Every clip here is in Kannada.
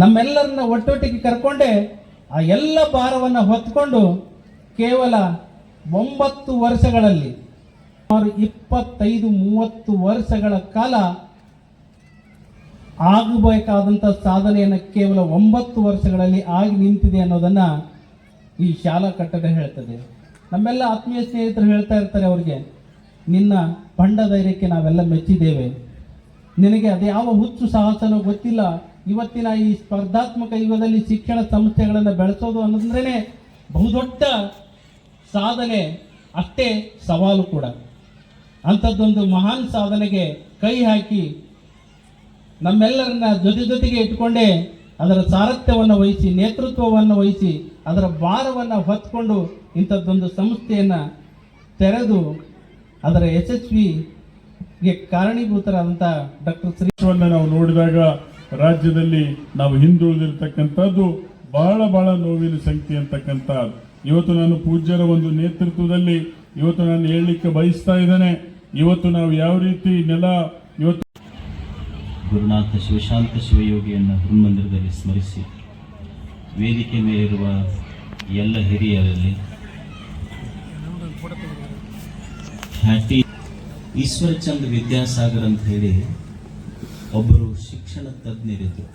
ನಮ್ಮೆಲ್ಲರನ್ನ ಒಟ್ಟೊಟ್ಟಿಗೆ ಕರ್ಕೊಂಡೆ ಆ ಎಲ್ಲ ಭಾರವನ್ನು ಹೊತ್ಕೊಂಡು ಕೇವಲ ಒಂಬತ್ತು ವರ್ಷಗಳಲ್ಲಿ ಸುಮಾರು ಇಪ್ಪತ್ತೈದು, ಮೂವತ್ತು ವರ್ಷಗಳ ಕಾಲ ಆಗಬೇಕಾದಂಥ ಸಾಧನೆಯನ್ನು ಕೇವಲ ಒಂಬತ್ತು ವರ್ಷಗಳಲ್ಲಿ ಆಗಿ ನಿಂತಿದೆ ಅನ್ನೋದನ್ನು ಈ ಶಾಲಾ ಕಟ್ಟಡ ಹೇಳ್ತದೆ. ನಮ್ಮೆಲ್ಲ ಆತ್ಮೀಯ ಸ್ನೇಹಿತರು ಹೇಳ್ತಾ ಇರ್ತಾರೆ ಅವರಿಗೆ, ನಿನ್ನ ಪಂಡ ಧೈರ್ಯಕ್ಕೆ ನಾವೆಲ್ಲ ಮೆಚ್ಚಿದ್ದೇವೆ. ನಿನಗೆ ಅದ್ಯಾವ ಹುಚ್ಚು ಸಾಹಸನೋ ಗೊತ್ತಿಲ್ಲ. ಇವತ್ತಿನ ಈ ಸ್ಪರ್ಧಾತ್ಮಕ ಯುಗದಲ್ಲಿ ಶಿಕ್ಷಣ ಸಂಸ್ಥೆಗಳನ್ನು ಬೆಳೆಸೋದು ಅನ್ನೋದ್ರೇ ಬಹುದೊಡ್ಡ ಸಾಧನೆ ಅಷ್ಟೇ ಸವಾಲು ಕೂಡ. ಅಂಥದ್ದೊಂದು ಮಹಾನ್ ಸಾಧನೆಗೆ ಕೈ ಹಾಕಿ ನಮ್ಮೆಲ್ಲರನ್ನ ಜೊತೆ ಜೊತೆಗೆ ಇಟ್ಕೊಂಡೇ ಅದರ ಸಾರಥ್ಯವನ್ನು ವಹಿಸಿ, ನೇತೃತ್ವವನ್ನು ವಹಿಸಿ, ಅದರ ಭಾರವನ್ನು ಹೊತ್ಕೊಂಡು ಇಂಥದ್ದೊಂದು ಸಂಸ್ಥೆಯನ್ನು ತೆರೆದು ಅದರ ಯಶಸ್ವಿಗೆ ಕಾರಣೀಭೂತರಾದಂಥ ಡಾಕ್ಟರ್ ಶ್ರೀ ದೇಶವನ್ನ ನಾವು ನೋಡಿದಾಗ ರಾಜ್ಯದಲ್ಲಿ ನಾವು ಹಿಂದುಳಿದಿರ್ತಕ್ಕಂಥದ್ದು ಬಹಳ ಬಹಳ ನೋವಿನ ಸಂಖ್ಯೆ ಅಂತಕ್ಕಂಥ, ಇವತ್ತು ನಾನು ಪೂಜ್ಯರ ಒಂದು ನೇತೃತ್ವದಲ್ಲಿ ಇವತ್ತು ನಾನು ಹೇಳಲಿಕ್ಕೆ ಬಯಸ್ತಾ ಇದ್ದೇನೆ. ಇವತ್ತು ನಾವು ಯಾವ ರೀತಿ ನೆಲ ಇವತ್ತು ಗುರುನಾಥ ಶಿವಶಾಂತ ಶಿವಯೋಗಿಯನ್ನು ಹನುಮಂದಿರದಲ್ಲಿ ಸ್ಮರಿಸಿ, ವೇದಿಕೆ ಮೇಲಿರುವ ಎಲ್ಲ ಹಿರಿಯರಲ್ಲಿ ಈಶ್ವರಚಂದ್ರ ವಿದ್ಯಾಸಾಗರ್ ಅಂತ ಹೇಳಿ ಒಬ್ಬರು ಶಿಕ್ಷಣ ತಜ್ಞರಿದ್ದರು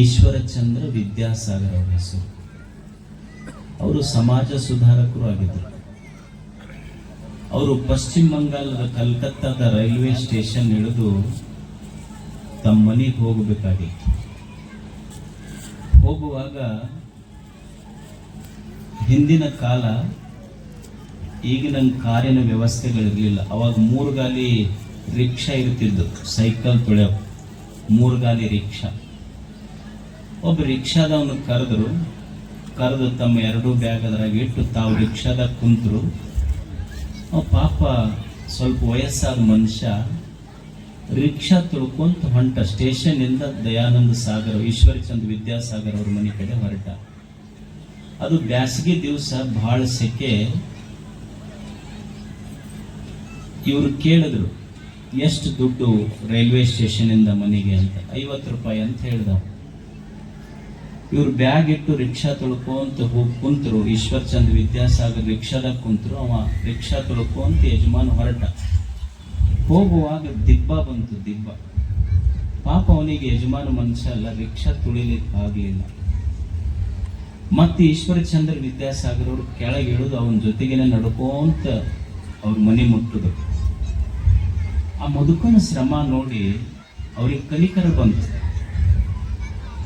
ಈಶ್ವರಚಂದ್ರ ವಿದ್ಯಾಸಾಗರ್ ಅವರ ಹೆಸರು. ಅವರು ಸಮಾಜ ಸುಧಾರಕರು ಆಗಿದ್ದರು ಅವರು ಪಶ್ಚಿಮ ಬಂಗಾಳದ ಕಲ್ಕತ್ತಾದ ರೈಲ್ವೆ ಸ್ಟೇಷನ್ ಇಳಿದು ತಮ್ಮ ಮನೆಗೆ ಹೋಗಬೇಕಾಗಿತ್ತು. ಹೋಗುವಾಗ ಹಿಂದಿನ ಕಾಲ ಈಗಿನ ಕಾರಿನ ವ್ಯವಸ್ಥೆಗಳಿರಲಿಲ್ಲ. ಅವಾಗ ಮೂರು ಗಾಲಿ ರಿಕ್ಷಾ ಇರ್ತಿದ್ದು ಸೈಕಲ್ ತೊಳೆಯೋ ಮೂರು ಗಾಲಿ ರಿಕ್ಷಾ. ಒಬ್ಬ ರಿಕ್ಷಾದವನು ಕರೆದ್ರು, ಕರೆದು ತಮ್ಮ ಎರಡೂ ಬ್ಯಾಗ್ ಅದ್ರಾಗ ಇಟ್ಟು ತಾವು ರಿಕ್ಷಾದಾಗ ಕುಂತರು. ಪಾಪ ಸ್ವಲ್ಪ ವಯಸ್ಸಾದ ಮನುಷ್ಯ ರಿಕ್ಷಾ ತುಳ್ಕೊಂತ ಹೊಂಟ. ಸ್ಟೇಷನ್ ಇಂದ ದಯಾನಂದ ಸಾಗರ್ ಈಶ್ವರಚಂದ್ರ ವಿದ್ಯಾಸಾಗರ್ ಅವ್ರ ಮನೆ ಕಡೆ ಹೊರಟ. ಅದು ಬ್ಯಾಸಗಿ ದಿವಸ ಬಹಳ ಸೆಕೆ. ಇವರು ಕೇಳಿದ್ರು ಎಷ್ಟು ದುಡ್ಡು ರೈಲ್ವೆ ಸ್ಟೇಷನ್ ಇಂದ ಮನೆಗೆ ಅಂತ? ಐವತ್ತು ರೂಪಾಯಿ ಅಂತ ಹೇಳ್ದ ಇವ್ರು ಬ್ಯಾಗ್ ಇಟ್ಟು ರಿಕ್ಷಾ ತುಳ್ಕೊಂತ ಹೋಗಿ ಕುಂತರು, ಈಶ್ವರ್ ಚಂದ್ ವಿದ್ಯಾಸಾಗರ್ ರಿಕ್ಷಾದಾಗ ಕುಂತರು, ಅವ ರಿಕ್ಷಾ ತುಳ್ಕೊಂತ ಯಜಮಾನ್ ಹೊರಟ. ಹೋಗುವಾಗ ದಿಬ್ಬ ಬಂತು, ದಿಬ್ಬ. ಪಾಪ ಅವನಿಗೆ ಯಜಮಾನ ಮನುಷ್ಯ ಅಲ್ಲ, ರಿಕ್ಷಾ ತುಳಿಲಿಕ್ಕೆ ಆಗ್ಲಿಲ್ಲ. ಮತ್ತೆ ಈಶ್ವರ ಚಂದ್ರ ವಿದ್ಯಾಸಾಗರ್ ಅವರು ಕೆಳಗೆ ಇಳಿದು ಅವನ ಜೊತೆಗೇನೆ ನಡ್ಕೋಂತ ಅವ್ರ ಮನೆ ಮುಟ್ಟುದು ಆ ಮುದುಕನ ಶ್ರಮ ನೋಡಿ ಅವ್ರಿಗೆ ಕಲಿಕರ ಬಂತು.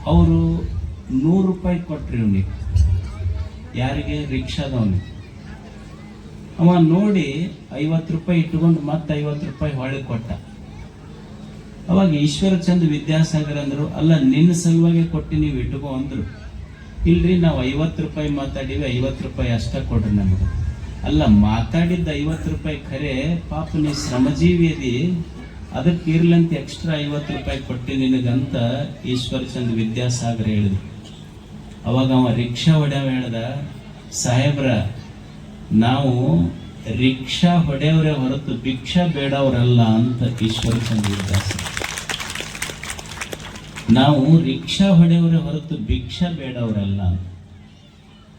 ಅವರು ನೂರು ರೂಪಾಯಿ ಕೊಟ್ರಿ ಅವನಿಗೆ ಯಾರಿಗೆ? ರಿಕ್ಷಾದವನಿಗೆ. ಅವ ನೋಡಿ ಐವತ್ತು ರೂಪಾಯಿ ಇಟ್ಕೊಂಡು ಮತ್ತೆ ಐವತ್ತು ರೂಪಾಯಿ ಹೊಳೆ ಕೊಟ್ಟ. ಅವಾಗ ಈಶ್ವರ ಚಂದ್ ವಿದ್ಯಾಸಾಗರ್ ಅಂದರು, ಅಲ್ಲ, ನಿನ್ನ ಸಲುವಾಗಿ ಕೊಟ್ಟು ನೀವು ಇಟ್ಕೊ ಅಂದ್ರು. ಇಲ್ರಿ, ನಾವು ಐವತ್ತು ರೂಪಾಯಿ ಮಾತಾಡಿವಿ, ಐವತ್ತು ರೂಪಾಯಿ ಅಷ್ಟೇ ಕೊಡ್ರಿ ನಮಗೆ. ಅಲ್ಲ, ಮಾತಾಡಿದ್ದ ಐವತ್ತು ರೂಪಾಯಿ ಖರೆ ಪಾಪ ನೀ ಶ್ರಮಜೀವಿ ಅದಿ ಅದಕ್ಕೆ ಇರ್ಲಂತ ಎಕ್ಸ್ಟ್ರಾ ಐವತ್ತು ರೂಪಾಯಿ ಕೊಟ್ಟೆ ನಿನಗಂತ ಈಶ್ವರ ಚಂದ್ ವಿದ್ಯಾಸಾಗರ್ ಹೇಳಿದ್ರು. ಅವಾಗ ಅವ ರಿಕ್ಷಾ ಹೊಡೆವ ಹೇಳ್ದ, ಸಾಹೇಬ್ರ, ನಾವು ರಿಕ್ಷಾ ಹೊಡೆಯವರೇ ಹೊರತು ಭಿಕ್ಷಾ ಬೇಡವರಲ್ಲ ಅಂತ ಈಶ್ವರ ಚಂದ್ರ ವಿದ್ಯಾಸಾಗರ್. ನಾವು ರಿಕ್ಷಾ ಹೊಡೆಯವರೇ ಹೊರತು ಭಿಕ್ಷಾ ಬೇಡವರಲ್ಲ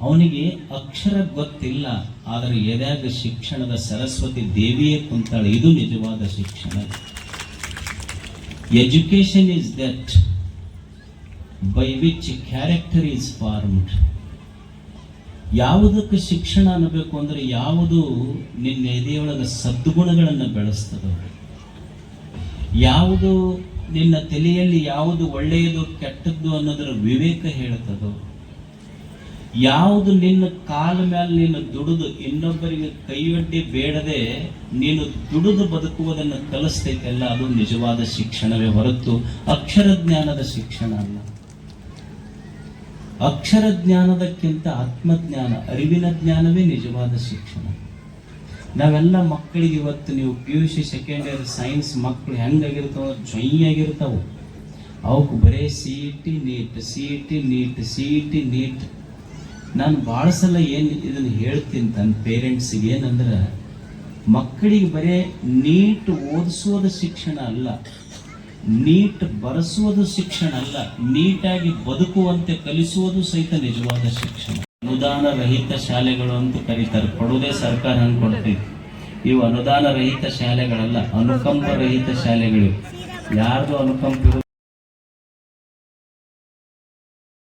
ಅವನಿಗೆ ಅಕ್ಷರ ಗೊತ್ತಿಲ್ಲ, ಆದರೆ ಎದ್ಯಾಗ ಶಿಕ್ಷಣದ ಸರಸ್ವತಿ ದೇವಿಯೇ ಕುಂತಾಳೆ, ಇದು ನಿಜವಾದ ಶಿಕ್ಷಣ. Education is that by which character is formed ಯಾವುದಕ್ಕೆ ಶಿಕ್ಷಣ ಅನ್ನಬೇಕು ಅಂದ್ರೆ ಯಾವುದು ನಿನ್ನ ಎದೆಯೊಳಗೆ ಸದ್ಗುಣಗಳನ್ನು ಬೆಳೆಸ್ತದೋ, ಯಾವುದು ನಿನ್ನ ತಲೆಯಲ್ಲಿ ಯಾವುದು ಒಳ್ಳೆಯದು ಕೆಟ್ಟದ್ದು ಅನ್ನೋದರ ವಿವೇಕ ಹೇಳ್ತದೋ ಯಾವುದು ನಿನ್ನ ಕಾಲ ಮೇಲೆ ನೀನು ದುಡಿದು ಇನ್ನೊಬ್ಬರಿಗೆ ಕೈಯೊಡ್ಡಿ ಬೇಡದೆ ನೀನು ದುಡಿದು ಬದುಕುವುದನ್ನು ಕಲಿಸ್ತೈತೆಲ್ಲ ಅದು ನಿಜವಾದ ಶಿಕ್ಷಣವೇ ಹೊರತು ಅಕ್ಷರ ಜ್ಞಾನದ ಶಿಕ್ಷಣ ಅಲ್ಲ. ಅಕ್ಷರ ಜ್ಞಾನದಕ್ಕಿಂತ ಆತ್ಮಜ್ಞಾನ, ಅರಿವಿನ ಜ್ಞಾನವೇ ನಿಜವಾದ ಶಿಕ್ಷಣ. ನಾವೆಲ್ಲ ಮಕ್ಕಳಿಗೆ ಇವತ್ತು ನೀವು P U C second year science ಮಕ್ಕಳು ಹೆಂಗಾಗಿರ್ತಾವ ಜೊಯ್ಯಾಗಿರ್ತಾವು ಅವಕ್ಕೆ ಬರೇ C E T NEET C E T NEET C E T NEET ನಾನು ಭಾಳ ಸಲ ಏನು ಇದನ್ನು ಹೇಳ್ತೀನಿ ತನ್ನ ಪೇರೆಂಟ್ಸಿಗೆ ಏನಂದ್ರೆ, ಮಕ್ಕಳಿಗೆ ಬರೇ ನೀಟ್ ಓದಿಸೋದು ಶಿಕ್ಷಣ ಅಲ್ಲ. ನೀಟ್ ಬರೆಸೋದು ಶಿಕ್ಷಣ ಅಲ್ಲ. ನೀಟಾಗಿ ಬದುಕುವಂತೆ ಕಲಿಸುವುದು ಸಹಿತ ನಿಜವಾದ ಶಿಕ್ಷಣ. ಅನುದಾನ ರಹಿತ ಶಾಲೆಗಳು ಅಂತ ಕರೀತಾರೆ. ಕೊಡುವುದೇ ಸರ್ಕಾರ ಹಂಗೆ ಕೊಡ್ತೈತಿ. ಇವು ಅನುದಾನ ರಹಿತ ಶಾಲೆಗಳಲ್ಲ, ಅನುಕಂಪ ರಹಿತ ಶಾಲೆಗಳು. ಯಾರ್ದು ಅನುಕಂಪ.